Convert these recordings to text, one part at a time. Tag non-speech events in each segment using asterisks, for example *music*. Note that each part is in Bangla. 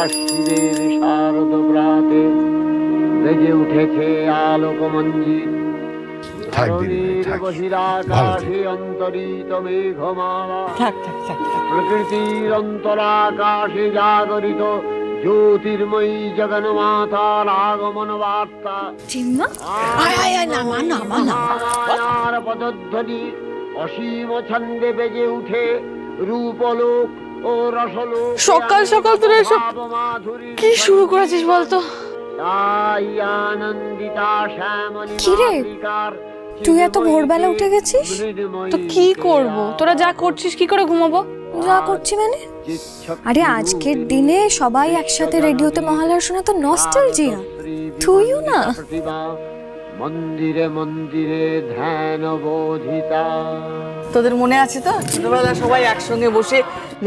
আশ্বিনের শারদ প্রাতে বেজে উঠেছে ধরণীর বহিরাকাশে অন্তরিত মেঘমালা। প্রকৃতির অন্তরাকাশে জাগরিত জ্যোতির্ময়ী জগন্মাতার আগমন বার্তা। পদধ্বনি অসীম ছন্দে বেজে উঠে রূপলোক সকাল সকাল তোরা এসব কি শুরু করেছিস বলতো কি রে? তুই এত ভোরবেলা উঠে গেছিস? তো কি করব তোরা যা করছিস কি করে ঘুমাবো যা করছি মানে আরে আজকের দিনে সবাই একসাথে রেডিওতে মহালয়া শোনা তো নস্টালজিয়া তুইও না? মন্দিরে মন্দিরে ধ্যান বোধিতা। তোদের মনে আছে তো? ছোটবেলা সবাই একসঙ্গে বসে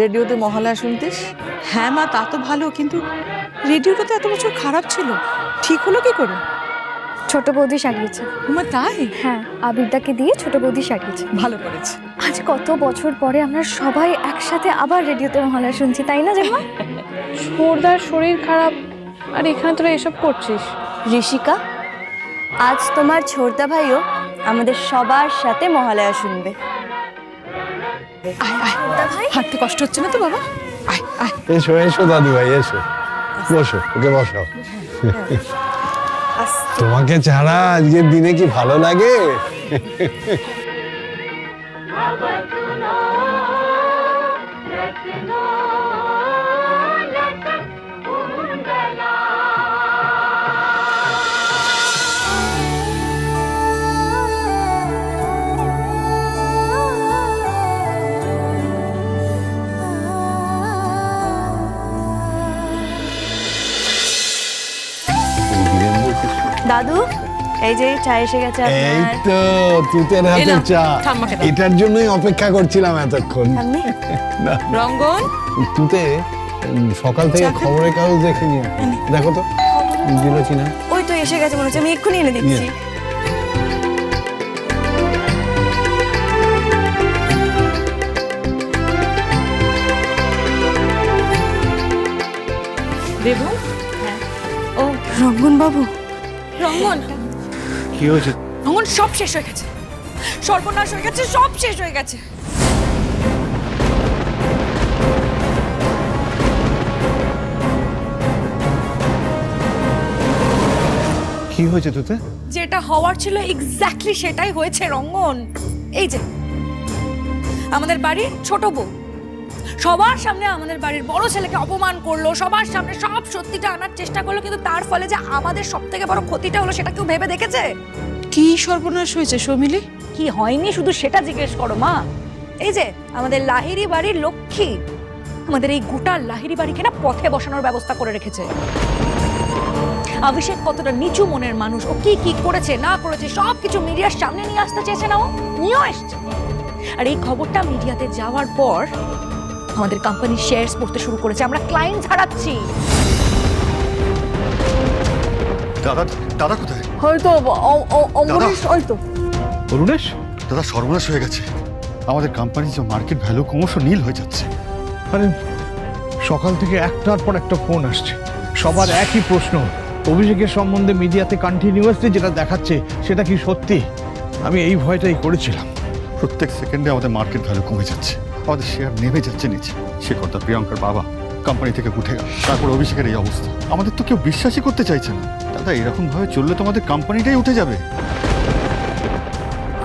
রেডিওতে মহালয়া শুনতিস? হ্যাঁ মা তা তো ভালো কিন্তু রেডিওটা তো এত বছর খারাপ ছিল। ঠিক হলো কি করে? ছোট বৌদি সারিয়েছে। মা তাই? হ্যাঁ আবিরদাকে দিয়ে ছোট বৌদি সারিয়েছে। ভালো করেছে। আজ কত বছর পরে আমরা সবাই একসাথে আবার রেডিওতে মহালয়া শুনছি তাই না জামা ছোড়দার শরীর খারাপ। আর এখানে তোরা এসব করছিস? ঋষিকা আজ তোমার ছোটদা ভাইও আমাদের সবার সাথে মহালয়া শুনবে। আয় আয় হাঁটতে কষ্ট হচ্ছে না তো বাবা? আয় আয়। এসো এসো দাদু ভাই এসো। বসো ওকে বসাও। তোমাকে ছাড়া আজকের দিনে কি ভালো লাগে? দাদু এই যে চা এসে গেছে এই তো তুতের হাতে চা। এটার জন্যই অপেক্ষা করছিলাম এতক্ষণ। *laughs* রঙ্গন? তুতে সকাল থেকে খবরের কাগজ দেখিনি দেখো তো দিল চিনা ওই তো এসে গেছে মনে হচ্ছে আমি এক্ষুনি এনে দিচ্ছি। দেবু ও। রঙ্গন বাবু রঙ্গন কি হয়েছে? রঙ্গন সব শেষ হয়ে গেছে। সর্বনাশ হয়ে গেছে সব শেষ হয়ে গেছে। কি হয়েছে তুতে? যেটা হওয়ার ছিল এক্স্যাক্টলি সেটাই হয়েছে রঙ্গন। এই যে আমাদের বাড়ির ছোট বউ। সবার সামনে আমাদের বাড়ির বড় ছেলেকে অপমান করল সবার সামনে সব সত্যিটা আনার চেষ্টা করল কিন্তু তার ফলে যে আমাদের সব থেকে বড় ক্ষতিটা হলো সেটা কেউ ভেবে দেখেছে? কি সর্বনাশ হয়েছে সৌমিলি কি হয়নি শুধু সেটা জিজ্ঞেস করো মা? এই যে আমাদের লাহিরি বাড়ির লক্ষ্মী আমাদের এই গোটা লাহিরি বাড়িকে না পথে বসানোর ব্যবস্থা করে রেখেছে। অভিষেক কতটা নিচু মনের মানুষ ও কি কি করেছে না করেছে সব কিছু মিডিয়ার সামনে নিয়ে আসতে চেয়েছে না ও? নিয়েও এসছে। আর এই খবরটা মিডিয়াতে যাওয়ার পর আমাদের কোম্পানির শেয়ারস পড়তে শুরু করেছে। আমরা ক্লায়েন্ট হারাচ্ছি। দাদা দাদা কোথায়? হয়তো অমরেশ হয়তো। অরুণেশ? দাদা সর্বনাশ হয়ে গেছে। আমাদের কোম্পানির যে মার্কেট ভ্যালু ক্রমশ নীল হয়ে যাচ্ছে। আরে সকাল থেকে একটার পর একটা ফোন আসছে। সবার একই প্রশ্ন অভিষেকের সম্বন্ধে মিডিয়াতে কন্টিনিউয়াসলি যেটা দেখাচ্ছে সেটা কি সত্যি? আমি এই ভয়টাই করেছিলাম। প্রত্যেক সেকেন্ডে আমাদের মার্কেট ভ্যালু কমে যাচ্ছে। আমাদের শেয়ার নেমে যাচ্ছে নিচে। শেখরদা প্রিয়ঙ্কার বাবা কোম্পানি থেকে উঠে গেল। তারপর অভিষেকের এই অবস্থা। আমাদের তো কেউ বিশ্বাসই করতে চাইছে না। দাদা, এরকম ভাবে চললে তো আমাদের কোম্পানিটাই উঠে যাবে।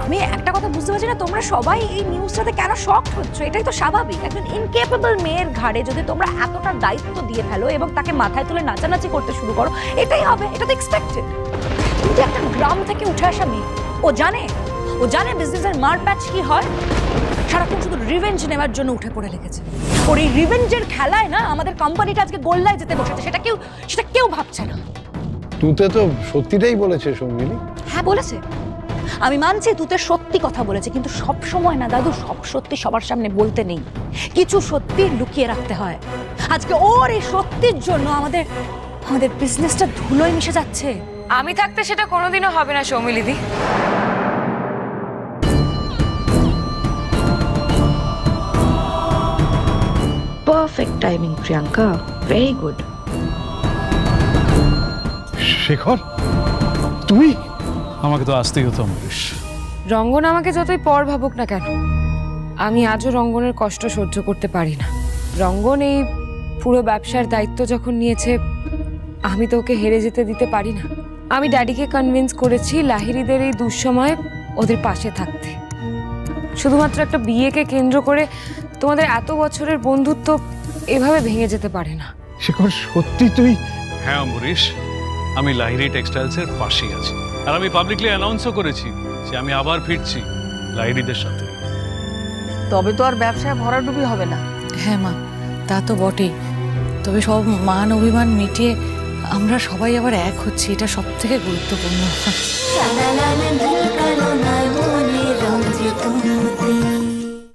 আমি একটা কথা বুঝতে পারছি না, তোমরা সবাই এই নিউজটাতে কেন শক হচ্ছ? এটাই তো স্বাভাবিক। একজন ইনকেপেবল মেয়ের ঘাড়ে যদি তোমরা এতটা দায়িত্ব দিয়ে ফেলো এবং তাকে মাথায় তুলে নাচানাচি করতে শুরু করো, এটাই হবে, এটা তো এক্সপেক্টেড একটা গ্রাম থেকে উঠে আসা মেয়ে, ও জানে? ও জানে বিজনেসের মার প্যাচ কি হয়? সারাক্ষণ শুধু রিভেঞ্জ নেওয়ার জন্য উঠে পড়ে লেগেছে। ওর এই রিভেঞ্জের খেলায় না আমাদের কোম্পানিটা আজকে গোল্লায় যেতে বসেছে সেটা কেউ সেটা কেউ ভাবছে না। তুতে তো সত্যিটাই বলেছে সঙ্গিনী। হ্যাঁ বলেছে। আমি মানছি তুতে সত্যি কথা বলেছে কিন্তু সব সময় না দাদু সব সত্যি সবার সামনে বলতে নেই। কিছু সত্যি লুকিয়ে রাখতে হয়। আজকে ওর এই সত্যির জন্য আমাদের আমাদের বিজনেসটা ধুলোয় মিশে যাচ্ছে। আমি থাকতে সেটা কোনোদিনও হবে না সৌমিলিদি। Perfect timing, Priyanka. Very good. Shekhar তুই? আমাকে তো আসতেই হতো অমরিশ রঙ্গন আমাকে যতই পর ভাবুক না কেন আমি আজও রঙ্গনের কষ্ট সহ্য করতে পারি না। রঙ্গন এই পুরো ব্যবসার দায়িত্ব যখন নিয়েছে আমি তো ওকে হেরে যেতে দিতে পারি না। আমি ড্যাডিকে কনভিন্স করেছি লাহিরিদের এই দুঃসময়ে ওদের পাশে থাকতে। শুধুমাত্র একটা বিয়েকে কেন্দ্র করে তোমাদের এত বছরের বন্ধুত্ব এভাবে ভেঙে যেতে পারে না শেখর সত্যি তুই হ্যাঁ অমরিশ আমি লাহিরি টেক্সটাইলসের পাশেই আছি আর আমি পাবলিকলি অ্যানাউন্সও করেছি যে আমি আবার ফিরছি লাহিরিদের সাথে তবে তো আর ব্যবসায় ভরাডুবি হবে না হ্যাঁ মা তা তো বটেই তবে সব মান অভিমান মিটিয়ে আমরা সবাই আবার এক হচ্ছি এটা সব থেকে গুরুত্বপূর্ণ